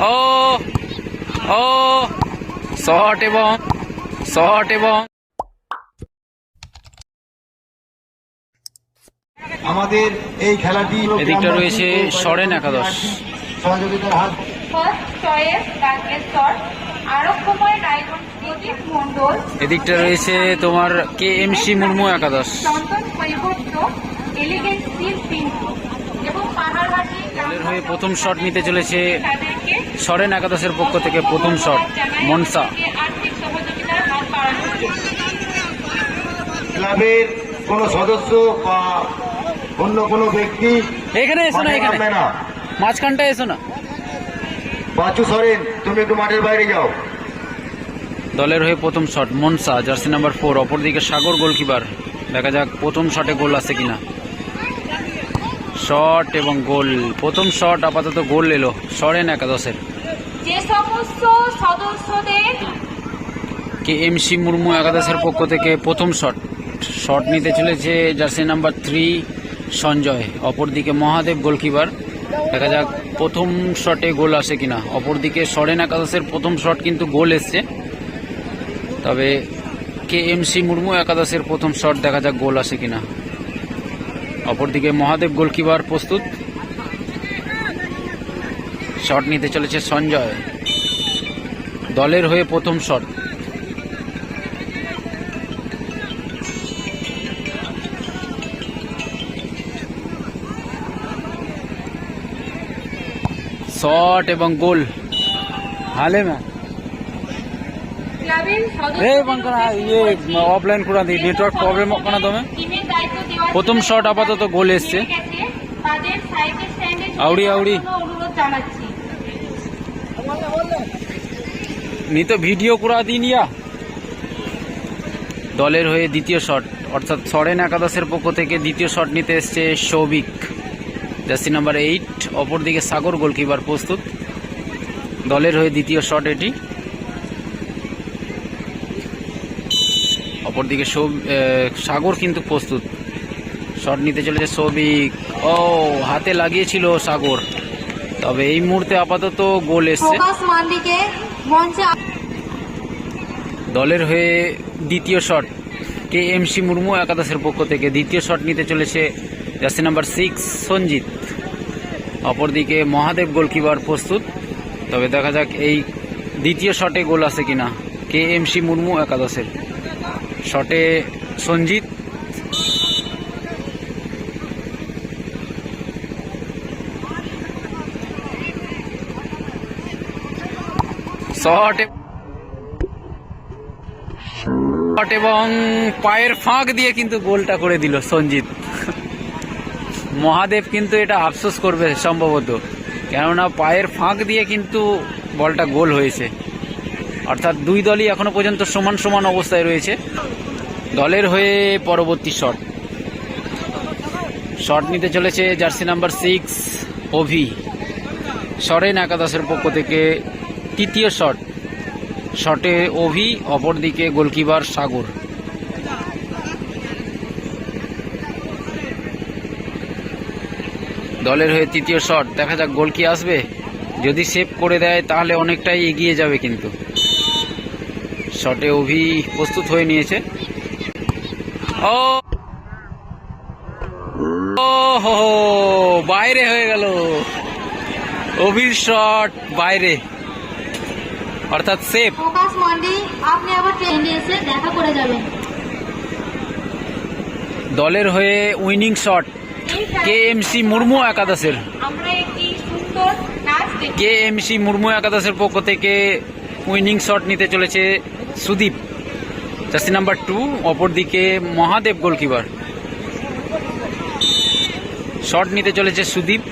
ও ও shot এবং shot এবং। আমাদের এই খেলাটি এদিকটা রয়েছে সরেন একাদশ। সহযোগিতার হাত। এদিকটা রয়েছে তোমার কে এম সি মুর্মু একাদশ। এবং হয়ে প্রথম শট নিতে চলেছে সরেন একাদশের পক্ষ থেকে প্রথম শট মনসা। ক্লাবের কোনো সদস্য বা অন্য কোনো ব্যক্তি এখানে এসো না এখানে। না। মাঝখানটা এসো না। বাচ্চু সরেন তুমি একটু মাঠের বাইরে যাও। দলের হয়ে প্রথম shot Mansa jersey number four অপরদিকে সাগর গোলকিপার। দেখা যাক প্রথম শটে গোল আছে কিনা। শট এবং গোল। প্রথম শট আপাতত গোল এলো সরেন একাদশের। যে সমস্ত সদস্যদের কে এম সি মুর্মু একাদশের পক্ষ থেকে প্রথম শট শট নিতে চলেছে জার্সি নাম্বার থ্রি সঞ্জয়। অপরদিকে মহাদেব গোলকিপার। দেখা যাক প্রথম শটে গোল আসে কিনা। অপরদিকে সরেন একাদশের প্রথম শট কিন্তু গোল এসছে। তবে কে এম সি মুর্মু একাদশের প্রথম শট দেখা যাক গোল আসে কিনা। অপরদিকে মহাদেব গোলকিপার প্রস্তুত। শট নিতে চলেছে সঞ্জয়। দলের হয়ে প্রথম শট। শট এবং গোল। হালে ম্যাম অফলাইন করে দিই নেটওয়ার্ক প্রবলেম ওখানে দমে প্রথম শট আপাতত গোল এসছে। আউড়ি আউড়ি। অনুরোধ জানাচ্ছি। নি তো ভিডিও করা দিন ইয়া। দলের হয়ে দ্বিতীয় শট। অর্থাৎ সরেন একাদশের পক্ষ থেকে দ্বিতীয় শট নিতে এসছে সৌভিক। জার্সি নাম্বার এইট, অপরদিকে সাগর গোলকিপার প্রস্তুত। দলের হয়ে দ্বিতীয় শট এটি। অপরদিকে সাগর কিন্তু প্রস্তুত। শট নিতে চলেছে সৌভিক। ও, হাতে লাগিয়েছিল সাগর। তবে এই মুহূর্তে আপাতত গোল এসছে। দলের হয়ে দ্বিতীয় shot K M C Murmu একাদশের পক্ষ থেকে দ্বিতীয় শট নিতে চলেছে জার্সি নাম্বার সিক্স সঞ্জিত। অপরদিকে মহাদেব গোলকিপার প্রস্তুত তবে দেখা যাক এই দ্বিতীয় শটে গোল আছে কিনা কে এম সি মুর্মু একাদশের। শটে সঞ্জিত শট এবং পায়ের ফাঁক দিয়ে কিন্তু গোলটা করে দিল সঞ্জিত। মহাদেব কিন্তু এটা আফসোস করবে সম্ভবত। কেননা পায়ের ফাঁক দিয়ে কিন্তু বলটা গোল হয়েছে। অর্থাৎ দুই দলই এখনও পর্যন্ত সমান সমান অবস্থায় রয়েছে। দলের হয়ে পরবর্তী শট। শট নিতে চলেছে jersey number six Abhi. Soren একাদশের পক্ষ থেকে তৃতীয় শট। শটে অভি অপরদিকে গোলকিপার সাগর। দলের হয়ে তৃতীয় শট। দেখা যাক গোল কি আসবে। যদি সেভ করে দেয় তাহলে অনেকটাই এগিয়ে যাবে কিন্তু। শটে অভি প্রস্তুত হয়ে নিয়েছে। ও! হো, বাইরে হয়ে গেল। অভির শট বাইরে। অর্থাৎ সেফ। প্রকাশ মান্ডি আপনি আবার ট্রেনে এসে দেখা করে যাবেন। দলের হয়ে winning shot K M C Murmu একাদশের। কে এম সি মুর্মু একাদশের পক্ষ থেকে উইনিং শট নিতে চলেছে সুদীপ। জার্সি নাম্বার টু অপরদিকে মহাদেব গোলকিপার শট নিতে চলেছে সুদীপ।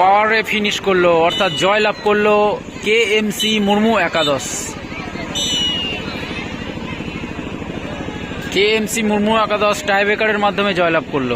পাওয়ারে ফিনিশ করল, অর্থাৎ জয় লাভ করল কে এম সি মুর্মু একাদশ। কে এম সি মুর্মু একাদশ টাইব্রেকারের মাধ্যমে জয়লাভ করল।